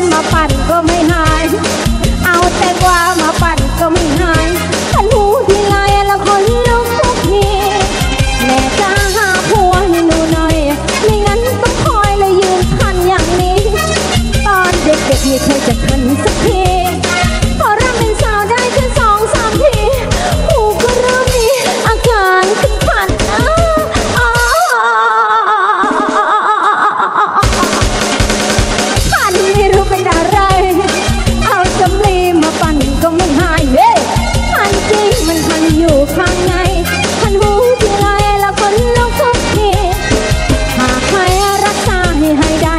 นมาปั่นก็ไม่หาย เอาแตงกวามาปั่นก็ไม่ เป็นอะไร เอาจำลีมาปั่นก็ไม่หายเฮ้มันจริงมันพันอยู่ข้างในพันหูที่ไรละคนลงทุกทีหากใครรักษาให้ให้ได้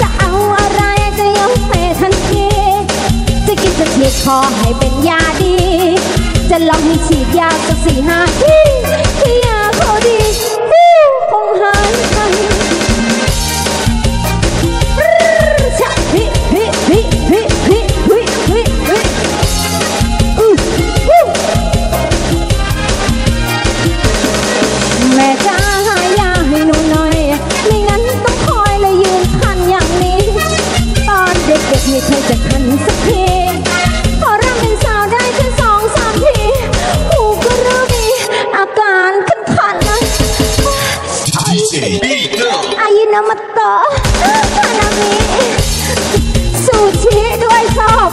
จะเอาอะไรจะยกไปทันที จะกินจะฉีดคอให้เป็นยาดี จะลองให้ฉีดยาสักสี่ห้าทีที่ยาโคดี Beatle อายินามาโตะฮานามิซูชิด้วยชอบ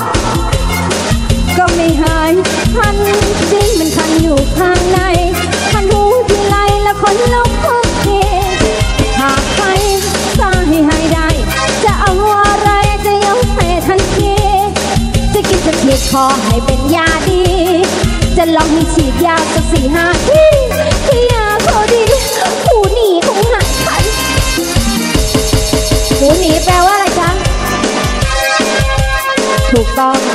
ก็ไม่หายคันจริงมันคันอยู่ข้างในคันหูที่ไหลและคนลุกทุกทีหากใครสร้างให้หายได้ จะเอาอะไรจะยกให้ทันที จะกินจะฉีดคอให้เป็นยาดี จะลองให้ฉีดยาสักสี่ห้าที่ที่ยาเขาดี 吧。